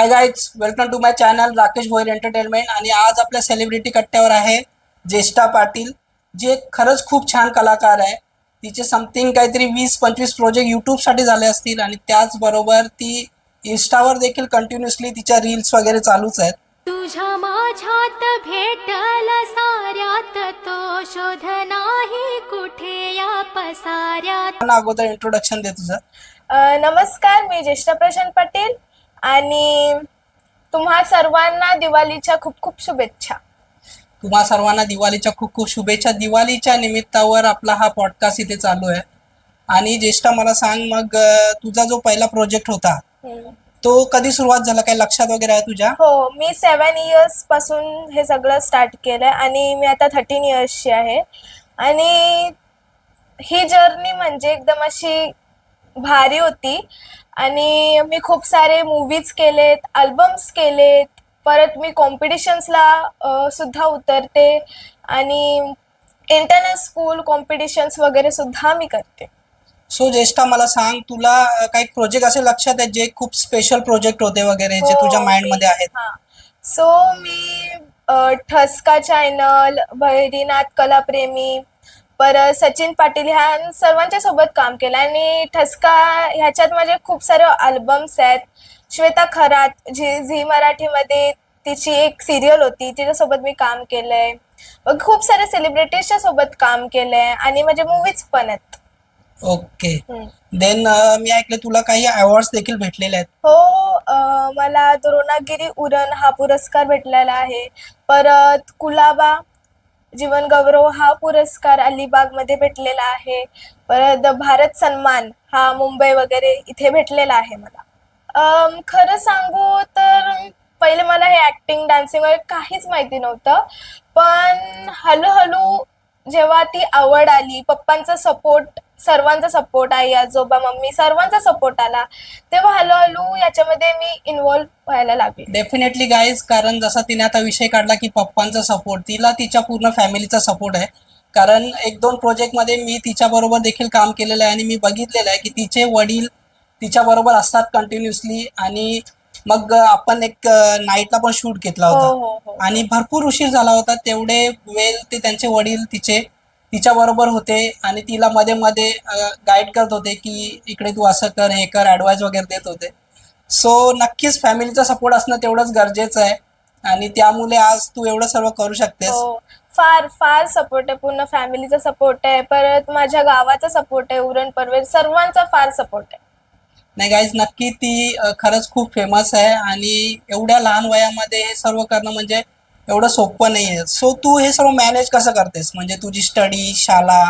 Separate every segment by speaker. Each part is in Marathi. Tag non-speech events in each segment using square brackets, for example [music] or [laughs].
Speaker 1: Hi guys welcome to my channel Rakesh Bhoir entertainment आणि आज आपल्या सेलिब्रिटी कट्ट्यावर आहे ज्येष्ठा पाटील जे खरंच खूप छान कलाकार आहे. तिचे समथिंग काहीतरी वीस पंचवीस प्रोजेक्ट यूट्यूबसाठी झाले असतील आणि त्याचबरोबर ती इन्स्टावर देखील कंटिन्युअसली तिच्या रील्स वगैरे चालूच आहेत.
Speaker 2: तुझ्या माझ्यात भेटल साऱ्यात तो शोध नाही कुठे या पसाऱ्यात.
Speaker 1: अगोदर इंट्रोडक्शन दे तुझं.
Speaker 3: नमस्कार मी ज्येष्ठा प्रशांत पाटील. आणि तुम्हा सर्वांना दिवाळीच्या खूप खूप शुभेच्छा.
Speaker 1: तुम्हा सर्वांना दिवाळीच्या खूप खूप शुभेच्छा. दिवाळीच्या निमित्तावर आपला हा पॉडकास्ट इथे चालू आहे. आणि ज्येष्ठा मला सांग मग तुझा जो पहिला प्रोजेक्ट होता. तो कधी सुरुवात झाला? काही लक्षात वगैरे आहे तुझ्या?
Speaker 3: हो मी सेवन इयर्सपासून हे सगळं स्टार्ट केलंय आणि मी आता थर्टीन इयर्सची आहे. आणि ही जर्नी म्हणजे एकदम अशी भारी होती. आणि मी खूप सारे मूवीज केलेत अल्बम्स केलेत. परत मी कॉम्पिटिशन्सला सुद्धा उतरते. आणि इंटरनॅशनल स्कूल कॉम्पिटिशन्स वगैरे सुद्धा मी करते.
Speaker 1: सो ज्येष्ठा मला सांग तुला काही प्रोजेक्ट असे लक्षात आहेत जे खूप स्पेशल प्रोजेक्ट होते वगैरे जे
Speaker 3: हो,
Speaker 1: तुझ्या माइंडमध्ये आहेत?
Speaker 3: हा. सो मी ठसका चॅनल भैरीनाथ कलाप्रेमी परत सचिन पाटील ह्या सर्वांच्या सोबत काम केलं. आणि ठसका ह्याच्यात माझे खूप सारे अल्बम्स आहेत. श्वेता खरात जी झी मराठीमध्ये तिची एक सिरियल होती. तिच्यासोबत मी काम केलंय. मग खूप सारे सेलिब्रिटीजच्या सोबत काम केलंय. आणि माझे मूवीज पण आहेत.
Speaker 1: ओके. देन मी ऐकलं तुला काही अवॉर्ड देखील भेटलेले आहेत.
Speaker 3: हो मला द्रोणागिरी उरण हा पुरस्कार भेटलेला आहे. परत कुलाबा जीवन गौरव हा पुरस्कार अलिबागमध्ये भेटलेला आहे. परत भारत सन्मान हा मुंबई वगैरे इथे भेटलेला आहे मला. खरं सांगू तर पहिले मला हे ऍक्टिंग डान्सिंग वगैरे काहीच माहिती नव्हतं. पण हळूहळू जेव्हा ती आवड आली पप्पांचा सपोर्ट सर्वांचा सपोर्ट आई आजोबा मम्मी सर्वांचा सपोर्ट आला तेव्हा हळूहळू याच्यामध्ये मी इन्व्हॉल्व व्हायला लागले.
Speaker 1: डेफिनेटली गाईज कारण जसा तिने आता विषय काढला की पप्पांचा सपोर्ट तिला तिच्या पूर्ण फॅमिलीचा सपोर्ट आहे. कारण एक दोन प्रोजेक्टमध्ये मी तिच्याबरोबर देखील काम केलेलं आहे आणि मी बघितलेलं आहे की तिचे वडील तिच्याबरोबर असतात कंटिन्युअसली आणि मग आपण एक नाईटला पण शूट घेतला
Speaker 3: हो
Speaker 1: होता.
Speaker 3: हो हो.
Speaker 1: आणि भरपूर उशीर झाला होता. तेवढे वेळ ते त्यांचे वडील तिचे तिच्या बरोबर होते. आणि तिला मध्ये मध्ये गाईड करत होते की इकडे तू असं कर हे कर ऍडवाइस वगैरे देत होते. सो नक्कीच फॅमिलीचा सपोर्ट असणं तेवढंच गरजेचं आहे. आणि त्यामुळे आज तू एवढं सर्व करू शकतेस.
Speaker 3: फार फार सपोर्ट आहे. पूर्ण फॅमिलीचा सपोर्ट आहे. परत माझ्या गावाचा सपोर्ट आहे. उरण परवेर सर्वांचा फार सपोर्ट आहे.
Speaker 1: नाही गाईज नक्की ती खरंच खूप फेमस आहे आणि एवढ्या लहान वयामध्ये हे सर्व करणं म्हणजे एवढं सोपं नाही आहे सो तू हे सर्व मॅनेज कसं करतेस? म्हणजे तुझी स्टडी शाळा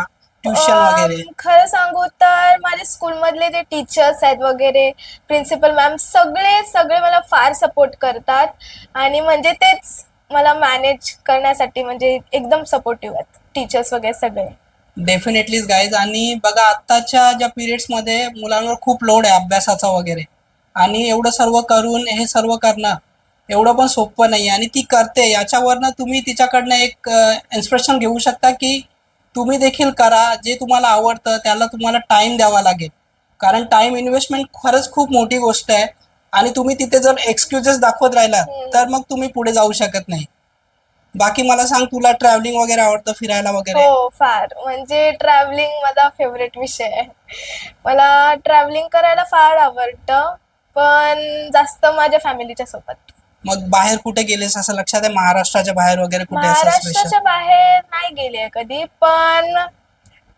Speaker 1: ट्युशन वगैरे?
Speaker 3: खरं सांगू तर माझे स्कूलमधले जे टीचर्स आहेत वगैरे प्रिन्सिपल मॅम सगळे सगळे मला फार सपोर्ट करतात. आणि म्हणजे तेच मला मॅनेज करण्यासाठी म्हणजे एकदम सपोर्टिव्ह आहेत टीचर्स वगैरे सगळे.
Speaker 1: डेफिनेटलीच गाईज आणि बघा आत्ताच्या ज्या पिरियड्समध्ये मुलांवर खूप लोड आहे अभ्यासाचा वगैरे. आणि एवढं सर्व करून हे सर्व करणं एवढं पण सोपं नाही आणि ती करते. याच्यावरनं तुम्ही तिच्याकडनं एक इन्स्पिरेशन घेऊ शकता की तुम्ही देखील करा. जे तुम्हाला आवडतं त्याला तुम्हाला टाइम द्यावा लागेल. कारण टाइम इन्व्हेस्टमेंट खरंच खूप मोठी गोष्ट आहे. आणि तुम्ही तिथे जर एक्सक्युजेस दाखवत राहिला तर मग तुम्ही पुढे जाऊ शकत नाही. बाकी मला सांग तुला ट्रॅव्हलिंग वगैरे आवडतं फिरायला वगैरे?
Speaker 3: हो फार. म्हणजे ट्रॅव्हलिंग माझा फेवरेट विषय आहे. मला ट्रॅव्हलिंग करायला फार आवडतं पण जास्त माझ्या फॅमिलीच्या सोबत.
Speaker 1: मग बाहेर कुठे गेलेस? असं लक्षात आहे महाराष्ट्राच्या बाहेर वगैरे कुठे असं
Speaker 3: महाराष्ट्राच्या बाहेर नाही गेले कधी पण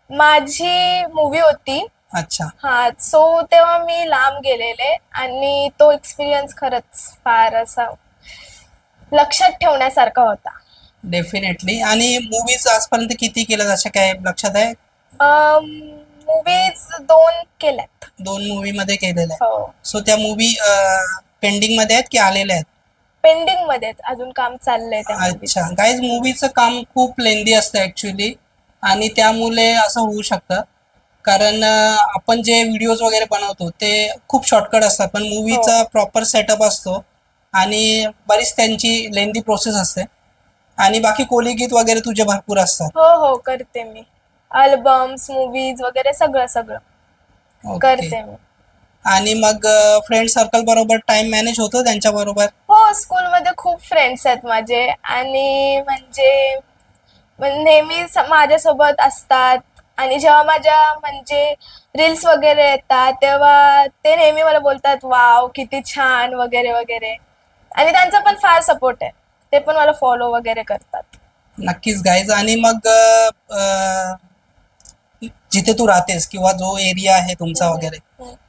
Speaker 3: माझी मूवी होती.
Speaker 1: अच्छा.
Speaker 3: हा सो तेव्हा मी लांब गेलेले आणि तो एक्सपिरियन्स खरंच फार असा लक्षात ठेवण्यासारखा होता.
Speaker 1: डेफिनेटली आणि मूवीज आजपर्यंत किती केल्या अशा काय लक्षात आहे?
Speaker 3: मूवीज दोन केल्यात.
Speaker 1: दोन मूवी मध्ये केलेल्या आहे
Speaker 3: हो.
Speaker 1: सो त्या मूवी पेंडिंगमध्ये आहेत की आलेल्या आहेत?
Speaker 3: पेंडिंगमध्ये आहेत. अजून काम चाललंय त्या movies.
Speaker 1: अच्छा गाईज मूवीचं काम खूप लेंदी असतं ऍक्च्युली आणि त्यामुळे असं होऊ शकतं. कारण अं, आपण जे व्हिडिओज वगैरे बनवतो ते खूप शॉर्टकट असतात. पण मूवीचा प्रॉपर सेटअप असतो. आणि बरीच त्यांची लेंदी प्रोसेस असते. आणि बाकी कोलीगीत वगैरे तुझे भरपूर असतात.
Speaker 3: हो हो करते मी. अल्बम्स मूवीज वगैरे सगळं सगळं.
Speaker 1: ओके
Speaker 3: करते मी.
Speaker 1: आणि मग फ्रेंड सर्कल बरोबर टाइम मॅनेज होतो त्यांच्या बरोबर
Speaker 3: हो स्कूलमध्ये खूप फ्रेंड्स आहेत माझे. आणि म्हणजे म्हण- नेहमी स- माझ्यासोबत असतात. आणि जेव्हा माझ्या म्हणजे रील्स वगैरे येतात तेव्हा ते नेहमी मला बोलतात वाव किती छान वगैरे वगैरे. आणि त्यांचा पण फार सपोर्ट आहे. ते पण मला फॉलो वगैरे करतात.
Speaker 1: नक्कीच गाईज आणि मग अ, जिथे तू राहतेस किंवा जो एरिया आहे तुमचा वगैरे.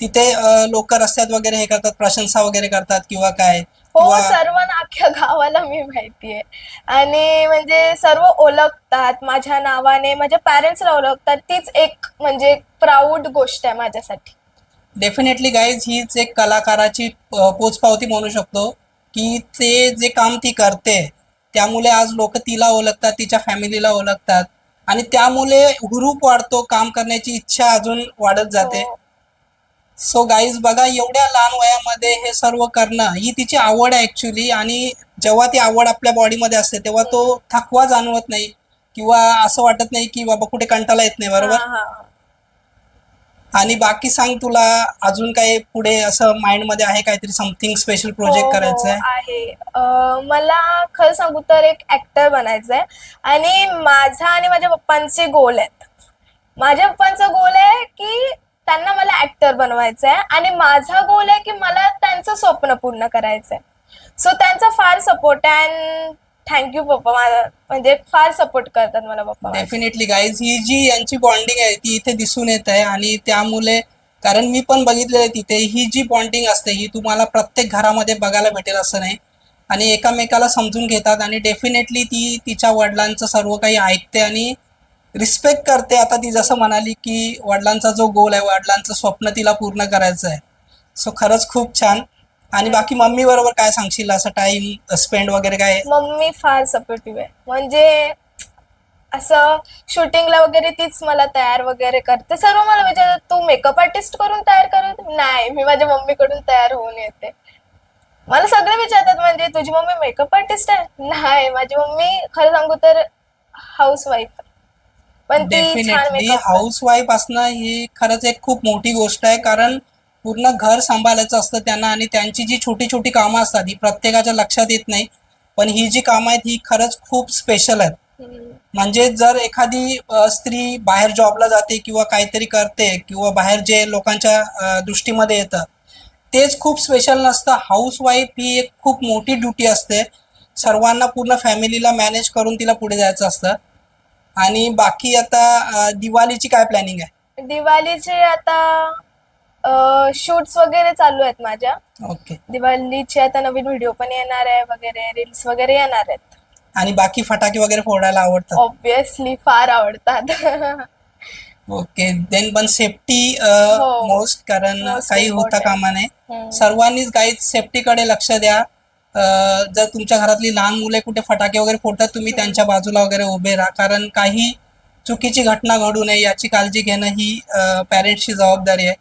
Speaker 1: तिथे लोक रस्त्यात वगैरे हे करतात प्रशंसा वगैरे करतात किंवा काय?
Speaker 3: हो
Speaker 1: किंवा
Speaker 3: सर्वांना अख्ख्या गावाला मी माहितीये. आणि म्हणजे सर्व ओळखतात माझ्या नावाने माझ्या पॅरेंट्सला ओळखतात. तीच एक म्हणजे प्राऊड गोष्ट आहे माझ्यासाठी.
Speaker 1: डेफिनेटली गाईज हीच एक कलाकाराची अ, पोचपावती म्हणू शकतो. की ते जे काम ती करते त्यामुळे आज लोक तिला ओळखतात तिच्या फॅमिलीला ओळखतात आणि त्यामुळे हुरूप वाढतो काम करण्याची इच्छा अजून वाढत जाते
Speaker 3: हो.
Speaker 1: सो गाईज बघा एवढ्या लहान वयामध्ये हे सर्व करणं ही तिची आवड आहे ऍक्च्युली आणि जेव्हा ती आवड आपल्या बॉडीमध्ये असते तेव्हा तो थकवा जाणवत नाही किंवा असं वाटत नाही की बाबा कुठे कंटाळा येत नाही बरोबर
Speaker 3: हा, हा, हा.
Speaker 1: आणि बाकी सांग तुला अजून काही पुढे असं माइंडमध्ये आहे काहीतरी समथिंग स्पेशल प्रोजेक्ट करायचं आहे
Speaker 3: आहे. अं, मला खरं सांगू तर एक ऍक्टर बनायचंय. आणि माझा आणि माझ्या पप्पांचे गोल आहेत. माझ्या पप्पांचा गोल आहे की त्यांना मला ऍक्टर बनवायचं आहे आणि माझा गोल आहे की मला त्यांचं स्वप्न पूर्ण करायचंय. सो त्यांचा फार सपोर्ट आहे. अँड थँक्यू पप्पा. माझा म्हणजे फार सपोर्ट करतात मला पप्पा माझे.
Speaker 1: डेफिनेटली गाईज ही जी यांची बॉन्डिंग आहे ती इथे दिसून येत आहे. आणि त्यामुळे कारण मी पण बघितलेलं आहे तिथे ही जी बॉन्डिंग असते ही तुम्हाला प्रत्येक घरामध्ये बघायला भेटेल असं नाही. आणि एकामेकाला समजून घेतात. आणि डेफिनेटली ती तिच्या वडिलांचं सर्व काही ऐकते आणि रिस्पेक्ट करते. आता ती जसं म्हणाली की वडिलांचा जो गोल आहे वडिलांचं स्वप्न तिला पूर्ण करायचं आहे. सो खरंच खूप छान. आणि बाकी मम्मी बरोबर काय सांगशील? असं टाइम स्पेंड वगैरे काय?
Speaker 3: मम्मी फार सपोर्टिव्ह आहे. म्हणजे असं शूटिंगला वगैरे तीच मला तयार वगैरे करते. सर्व मला विचारतात तू मेकअप आर्टिस्ट करून तयार करून नाही मी माझ्या मम्मीकडून तयार होऊन येते. मला सगळे विचारतात म्हणजे तुझी मम्मी मेकअप आर्टिस्ट आहे? नाही माझी मम्मी खरं सांगू तर हाऊस वाईफ पण ती छान
Speaker 1: डेफिनेटली
Speaker 3: मेकअप
Speaker 1: हाऊस वाईफ असणं ही खरंच एक खूप मोठी गोष्ट आहे. कारण पूर्ण घर सांभाळायचं असतं त्यांना आणि त्यांची जी छोटी छोटी कामं असतात ही प्रत्येकाच्या लक्षात येत नाही. पण ही जी कामं आहेत ही खरंच खूप स्पेशल आहेत. म्हणजे जर एखादी स्त्री बाहेर जॉबला जाते किंवा काहीतरी करते किंवा बाहेर जे लोकांच्या दृष्टीमध्ये येतं तेच खूप स्पेशल नसतं. हाऊस वाईफ ही एक खूप मोठी ड्युटी असते. सर्वांना पूर्ण फॅमिलीला मॅनेज करून तिला पुढे जायचं असतं. आणि बाकी आता दिवाळीची काय प्लॅनिंग आहे?
Speaker 3: दिवाळीचे आता शूट्स वगैरे चालू आहेत माझ्या.
Speaker 1: ओके
Speaker 3: दिवाळीचे आता नवीन व्हिडिओ पण येणार आहे वगैरे रील्स वगैरे येणार आहेत.
Speaker 1: आणि बाकी फटाके वगैरे फोडायला आवडतात?
Speaker 3: ऑब्विसली फार आवडतात.
Speaker 1: ओके देन पण सेफ्टी
Speaker 3: हो.
Speaker 1: मोस्ट कारण
Speaker 3: Most
Speaker 1: काही होता
Speaker 3: important.
Speaker 1: कामा नये.
Speaker 3: हम्म.
Speaker 1: सर्वांनीच गाईड सेफ्टीकडे लक्ष द्या. अ, जर तुमच्या घरातली लहान मुले कुठे फटाके वगैरे फोडतात तुम्ही त्यांच्या बाजूला वगैरे उभे राहा. कारण काही चुकीची घटना घडू नये याची काळजी घेणं ही पॅरेंट्सची जबाबदारी आहे.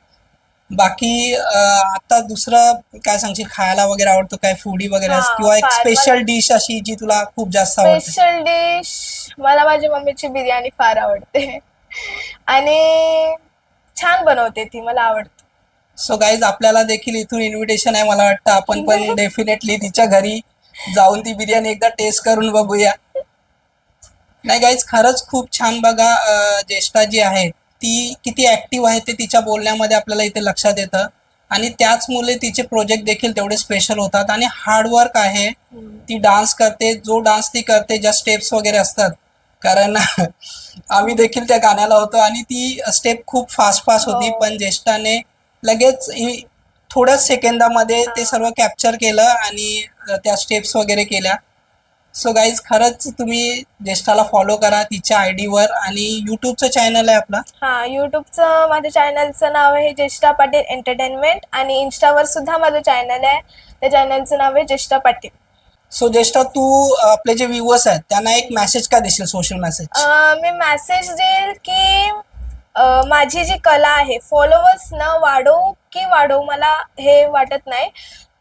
Speaker 1: बाकी आता दुसरं काय सांगशील? खायला वगैरे आवडतो काय? फूडी वगैरे?
Speaker 3: हा,
Speaker 1: किंवा एक
Speaker 3: फार.
Speaker 1: स्पेशल डिश अशी जी तुला खूप जास्त आवडते?
Speaker 3: स्पेशल डिश मला माझ्या मम्मीची बिर्याणी फार आवडते. आणि छान बनवते ती मला आवडते.
Speaker 1: सो गाईज आपल्याला देखील इथून इन्व्हिटेशन आहे मला वाटतं. आपण पण [laughs] डेफिनेटली तिच्या घरी जाऊन ती बिर्याणी एकदा टेस्ट करून बघूया. नाही गाईज खरंच खूप छान बघा अं, ज्येष्ठा जी आहे ती किती ऍक्टिव्ह आहे ते तिच्या बोलण्यामध्ये आपल्याला इथे लक्षात येतं. आणि त्याच मुले तिचे प्रोजेक्ट देखील तेवढे स्पेशल होतात. आणि हार्डवर्क आहे. ती डान्स करते. जो डान्स ती करते ज्या स्टेप्स वगैरे असतात. कारण [laughs] आम्ही देखील त्या गाण्याला होतो. आणि ती स्टेप खूप फास्ट फास्ट होती.
Speaker 3: हो.
Speaker 1: पण ज्येष्ठाने लगेच थोड्याच सेकंदामध्ये ते सर्व कॅप्चर केलं आणि त्या स्टेप्स वगैरे केल्या. सो गाईज खरंच तुम्ही ज्येष्ठाला फॉलो करा तिच्या आय डीवर आणि युट्यूबचं चॅनल आहे आपला.
Speaker 3: हा युट्यूबचं माझ्या चॅनलचं नाव आहे ज्येष्ठा पाटील एंटरटेनमेंट आणि इन्स्टावर सुद्धा माझं चॅनल आहे. त्या चॅनलचं नाव आहे ज्येष्ठा पाटील.
Speaker 1: सो ज्येष्ठा तू आपले जे व्ह्युअर्स आहेत त्यांना एक मेसेज का देशील सोशल मेसेज
Speaker 3: अं, मी मेसेज देईल की अं, माझी जी कला आहे फॉलोअर्स न वाढो की वाढो मला हे वाटत नाही.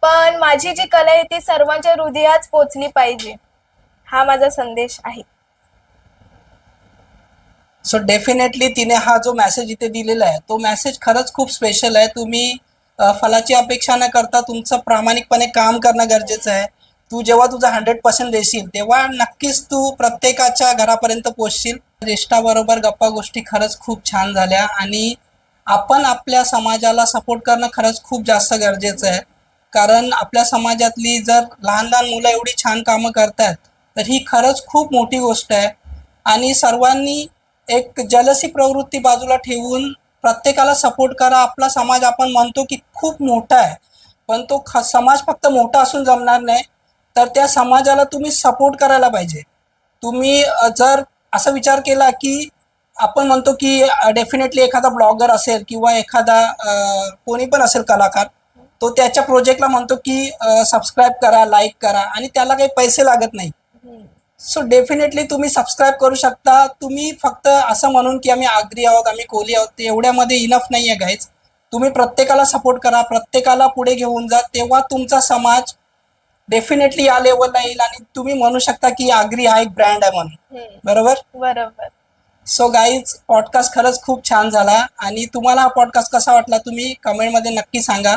Speaker 3: पण माझी जी कला आहे ती सर्वांच्या हृदयात पोचली पाहिजे. हा माझा संदेश आहे.
Speaker 1: सो डेफिनेटली तिने हा जो मेसेज इथे दिलेला आहे तो मेसेज खरंच खूप स्पेशल आहे. तुम्ही फलाची अपेक्षा न करता तुमचं प्रामाणिकपणे काम करणं गरजेचं आहे. तू जेव्हा तुझा हंड्रेड पर्सेंट देशील तेव्हा नक्कीच तू प्रत्येकाच्या घरापर्यंत पोचशील. ज्येष्ठाबरोबर गप्पा गोष्टी खरंच खूप छान झाल्या आणि आपण आपल्या समाजाला सपोर्ट करणं खरंच खूप जास्त गरजेचं आहे. कारण आपल्या समाजातली जर लहान लहान मुलं एवढी छान कामं करतात तर ही खरंच खूप मोठी गोष्ट आहे. आणि सर्वांनी एक जलसी प्रवृत्ती बाजूला ठेवून प्रत्येकाला सपोर्ट करा. आपला समाज आपण म्हणतो की खूप मोठा आहे. पण तो ख समाज फक्त मोठा असून जमणार नाही. तर त्या समाजाला तुम्ही सपोर्ट करायला पाहिजे. तुम्ही जर असा विचार केला की आपण म्हणतो की डेफिनेटली एखादा ब्लॉगर असेल किंवा एखादा कोणी पण असेल कलाकार तो त्याच्या प्रोजेक्टला म्हणतो की सबस्क्राईब करा लाईक करा. आणि त्याला काही पैसे लागत नाही. सो डेफिनेटली तुम्ही सबस्क्राईब करू शकता. तुम्ही फक्त असं म्हणून की आम्ही आगरी आहोत आम्ही कोहली आहोत ते एवढ्यामध्ये इनफ नाही आहे गाईज तुम्ही प्रत्येकाला सपोर्ट करा प्रत्येकाला पुढे घेऊन जा. तेव्हा तुमचा समाज डेफिनेटली या लेवलला येईल आणि तुम्ही म्हणू शकता की आगरी हा एक ब्रँड आहे म्हणून. बरोबर?
Speaker 3: बरोबर.
Speaker 1: सो गाईज पॉडकास्ट खरंच खूप छान झाला आणि तुम्हाला हा पॉडकास्ट कसा वाटला तुम्ही कमेंटमध्ये नक्की सांगा.